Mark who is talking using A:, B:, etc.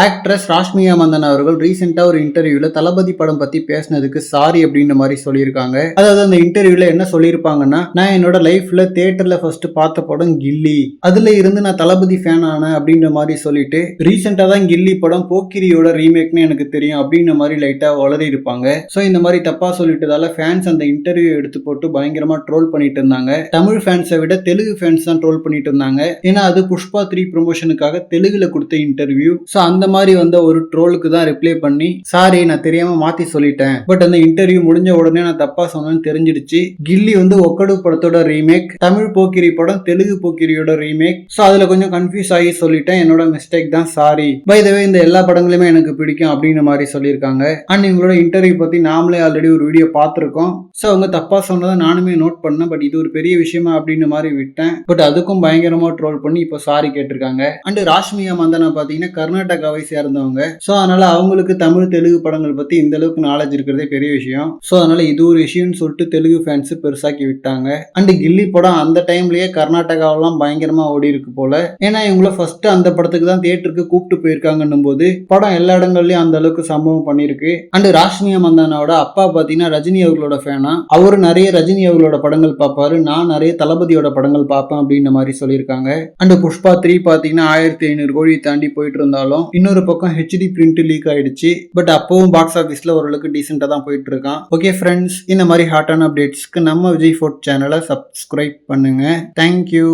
A: Actress ராஷ்மியா மந்தன் அவர்கள் ரீசெண்டாக ஒரு இன்டர்வியூவில் தளபதி படம் பற்றி பேசினதுக்கு சாரி அப்படின்ற மாதிரி சொல்லியிருக்காங்க. அதாவது அந்த இன்டர்வியூவில் என்ன சொல்லியிருப்பாங்கன்னா நான் என்னோட லைஃப்பில் தேட்டரில் ஃபர்ஸ்ட் பார்த்த படம் கில்லி. அதில் இருந்து நான் தளபதி ஃபேன் ஆனேன் அப்படின்ற மாதிரி சொல்லிட்டு ரீசெண்டாக தான் கில்லி படம் போக்கிரியோட ரீமேக்னு எனக்கு தெரியும் அப்படின்ற மாதிரி லைட்டாக வளரி இருப்பாங்க ஸோ இந்த மாதிரி தப்பாக சொல்லிட்டதால ஃபேன்ஸ் அந்த இன்டர்வியூ எடுத்து போட்டு பயங்கரமாக ட்ரோல் பண்ணிட்டு இருந்தாங்க. தமிழ் ஃபேன்ஸை விட தெலுங்கு ஃபேன்ஸ் தான் ட்ரோல் பண்ணிட்டு இருந்தாங்க. ஏன்னா அது புஷ்பா த்ரீ ப்ரொமோஷனுக்காக தெலுங்கில் கொடுத்த இன்டர்வியூ ஸோ அந்த அந்த மாதிரி வந்த ஒரு ட்ரோலுக்கு தான் ரிப்ளை பண்ணி சாரி நான் தெரியாம மாத்தி சொல்லிட்டேன். பட் அந்த இன்டர்வியூ முடிஞ்ச உடனே நான் தப்பா சொன்னேன்னு தெரிஞ்சிடுச்சு. கில்லி வந்து ஒக்கடு படத்தோட ரீமேக் தமிழ் போக்கிரி படம் தெலுங்கு போக்கிரியோட ரீமேக் ஸோ அதுல கொஞ்சம் கன்ஃபியூஸ் ஆகி சொல்லிட்டேன். என்னோட மிஸ்டேக் தான் சாரி பை த இந்த எல்லா படங்களுமே எனக்கு பிடிக்கும் அப்படின்ற மாதிரி சொல்லியிருக்காங்க. அண்ட் இவங்களோட இன்டர்வியூ பத்தி நாமளே ஆல்ரெடி ஒரு வீடியோ பார்த்துருக்கோம். ஸோ அவங்க தப்பா சொன்னதை நானுமே நோட் பண்ணேன். பட் இது ஒரு பெரிய விஷயமா அப்படின்னு மாதிரி விட்டேன். பட் அதுக்கும் பயங்கரமா ட்ரோல் பண்ணி இப்போ சாரி கேட்டிருக்காங்க. அண்ட் ராஷ்மியா மந்தனா பார்த்தீங்கன்னா கர்நாடகாவை சேர்ந்தவங்க. ஸோ அதனால அவங்களுக்கு தமிழ் தெலுங்கு படங்கள் பத்தி இந்த அளவுக்கு நாலேஜ் இருக்கிறதே பெரிய விஷயம். ஸோ அதனால இது ஒரு விஷயம்னு சொல்லிட்டு தெலுங்கு ஃபேன்ஸ் பெருசாக்கி விட்டாங்க. அண்ட் கில்லி படம் அந்த டைம்லயே கர்நாடகாவெல்லாம் பயங்கரமா ஓடி இருக்கு போல. ஏன்னா இவங்கள ஃபர்ஸ்ட் அந்த படத்துக்கு தான் தியேட்டருக்கு கூப்பிட்டு போயிருக்காங்கன்னும் போது படம் எல்லா இடங்கள்லயும் அந்த அளவுக்கு சம்பவம் பண்ணியிருக்கு. அண்ட் ராஷ்மியா மந்தானாவோட அப்பா பாத்தீங்கன்னா ரஜினி அவர்களோட ஃபேனா அவரு நிறைய ரஜினி அவர்களோட படங்கள் பார்ப்பாரு நான் நிறைய தளபதியோட படங்கள் பார்ப்பேன் அப்படின்ற மாதிரி சொல்லியிருக்காங்க. அண்ட் புஷ்பா த்ரீ பாத்தீங்கன்னா ஆயிரத்தி ஐநூறு கோடி தாண்டி போயிட்டு இருந்தாலும் இன்னொரு பக்கம் ஹெச்டி பிரிண்ட் லீக் ஆயிடுச்சு. பட் அப்பவும் பாக்ஸ் ஆஃபீஸில் ஓரளவுக்கு டீசெண்டாக தான் போயிட்டு இருக்கான். ஓகே ஃப்ரெண்ட்ஸ் இந்த மாதிரி ஹாட்டான அப்டேட்ஸ்க்கு நம்ம விஜய் ஃபோர்ட் சேனலை சப்ஸ்கிரைப் பண்ணுங்க. Thank you